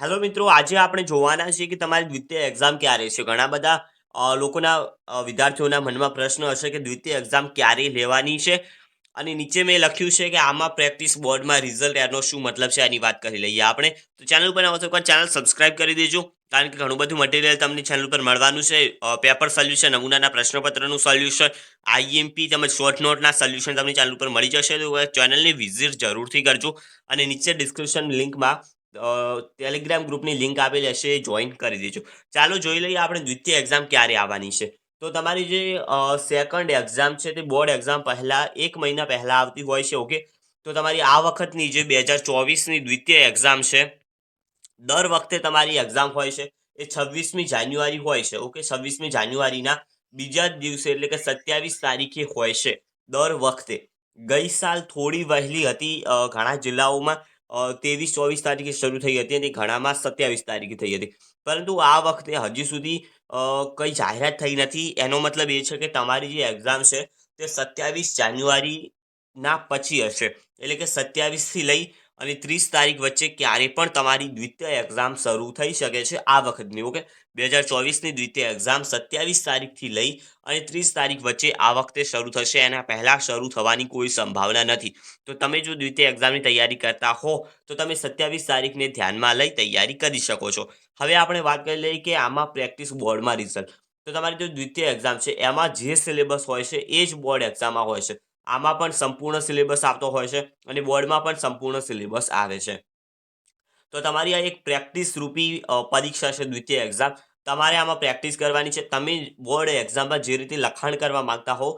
Hello મિત્રો, આજે આપણે જોવાના છીએ કે તમારી દ્વિતીય એક્ઝામ ક્યારે છે? ઘણા બધા લોકોના વિદ્યાર્થીઓના મનમાં પ્રશ્ન હશે કે દ્વિતીય એક્ઝામ ક્યારે લેવાની છે? અને નીચે મેં લખ્યું છે કે આમાં પ્રેક્ટિસ બોર્ડમાં રિઝલ્ટ એનો શું મતલબ છે એની વાત કરી લઈએ આપણે. તો ચેનલ ઉપર આવો તો એકવાર ચેનલ સબસ્ક્રાઇબ કરી દેજો, કારણ કે ઘણું બધું મટીરિયલ તમને ચેનલ ઉપર મળવાનું છે. પેપર સોલ્યુશન નમૂનાના પ્રશ્નપત્રનું સોલ્યુશન આઈએમપી તેમજ શોર્ટ નોટના સોલ્યુશન તમને ચેનલ ઉપર મળી જશે. તો ચેનલની વિઝિટ જરૂરથી કરજો. અને નીચે ડિસ્ક્રિપ્શન લિંકમાં ટેલિગ્રામ ગ્રુપની લિંક આપેલી હશે, એ જોઈન કરી દેજો. ચાલો જોઈ લઈએ આપણે દ્વિતીય એક્ઝામ ક્યારે આવવાની છે. તો તમારી જે સેકન્ડ એક્ઝામ છે તે બોર્ડ એક્ઝામ પહેલાં એક મહિના પહેલાં આવતી હોય છે ઓકે તો તમારી આ વખતની જે બે હજાર ચોવીસની દ્વિતીય એક્ઝામ છે, દર વખતે તમારી એક્ઝામ હોય છે, એ છવ્વીસમી જાન્યુઆરી હોય છે ઓકે છવ્વીસમી જાન્યુઆરીના બીજા જ દિવસે, એટલે કે સત્યાવીસ તારીખે હોય છે, દર વખતે. ગઈ સાલ થોડી વહેલી હતી ઘણા જિલ્લાઓમાં ત્રેવીસ, ચોવીસ તારીખે શરૂ થઈ હતી અને ઘણામાં સત્યાવીસ તારીખે થઈ હતી. પરંતુ આ વખતે હજી સુધી કંઈ જાહેરાત થઈ નથી. એનો મતલબ એ છે કે તમારી જે એક્ઝામ છે, તે સત્યાવીસ જાન્યુઆરીના પછી હશે. એટલે કે સત્યાવીસથી લઈ અને ત્રીસ તારીખ વચ્ચે ક્યારે પણ તમારી દ્વિતીય એક્ઝામ શરૂ થઈ શકે છે આ વખતની ઓકે બે હજાર ચોવીસની દ્વિતીય એક્ઝામ સત્યાવીસ તારીખથી લઈ અને ત્રીસ તારીખ વચ્ચે આ વખતે શરૂ થશે એના પહેલાં શરૂ થવાની કોઈ સંભાવના નથી. તો તમે જો દ્વિતીય એક્ઝામની તૈયારી કરતા હો, તો તમે સત્યાવીસ તારીખને ધ્યાનમાં લઈ તૈયારી કરી શકો છો. હવે આપણે વાત કરી લઈએ કે આમાં પ્રેક્ટિસ બોર્ડમાં રિઝલ્ટ તો તમારી જે દ્વિતીય એક્ઝામ છે, એમાં જે સિલેબસ હોય છે, એ જ બોર્ડ એક્ઝામમાં હોય છે. આમાં પણ સંપૂર્ણ સિલેબસ આવતો હોય છે અને બોર્ડમાં પણ સંપૂર્ણ સિલેબસ આવે છે. તો તમારી આ એક પ્રેક્ટિસ રૂપી પરીક્ષા છે દ્વિતીય એક્ઝામ તમારે આમાં પ્રેક્ટિસ કરવાની છે. તમે બોર્ડ એક્ઝામમાં જે રીતે લખાણ કરવા માંગતા હો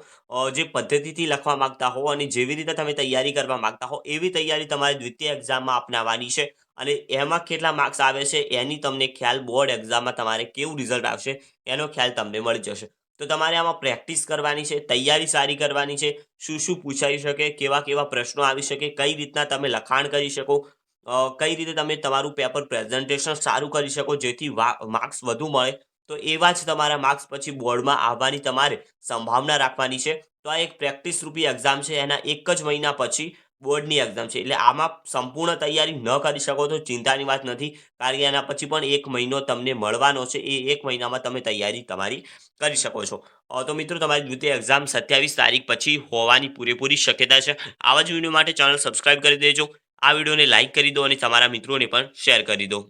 જે પદ્ધતિથી લખવા માંગતા હો અને જેવી રીતે તમે તૈયારી કરવા માંગતા હો, એવી તૈયારી તમારે દ્વિતીય એક્ઝામમાં અપનાવવાની છે. અને એમાં કેટલા માર્ક્સ આવે છે, એની તમને ખ્યાલ બોર્ડ એક્ઝામમાં તમારે કેવું રિઝલ્ટ આવશે, એનો ખ્યાલ તમને મળી જશે. તો તમારે આમાં પ્રેક્ટિસ કરવાની છે, તૈયારી સારી કરવાની છે. શું શું પૂછાઈ શકે, કેવા કેવા પ્રશ્નો આવી શકે, કઈ રીતના તમે લખાણ કરી શકો કઈ રીતે તમે તમારું પેપર પ્રેઝન્ટેશન સારું કરી શકો, જેથી માર્ક્સ વધુ મળે? તો એવા જ તમારા માર્ક્સ પછી બોર્ડમાં આવવાની તમારે સંભાવના રાખવાની છે. તો આ એક પ્રેક્ટિસ રૂપી એક્ઝામ છે. એના એક જ મહિના પછી બોર્ડની એક્ઝામ છે. એટલે આમાં સંપૂર્ણ તૈયારી ન કરી શકો તો ચિંતાની વાત નથી. કારણ કે એના પછી પણ એક મહિનો તમને મળવાનો છે. એ એક મહિનામાં તમે તૈયારી તમારી કરી શકો છો. તો મિત્રો તમારી દ્વિતીય એક્ઝામ સત્યાવીસ તારીખ પછી હોવાની પૂરેપૂરી શક્યતા છે. આવા જ વીડિયો માટે ચેનલ સબસ્ક્રાઇબ કરી દેજો. આ વિડીયોને લાઇક કરી દો અને તમારા મિત્રોને પણ શેર કરી દો.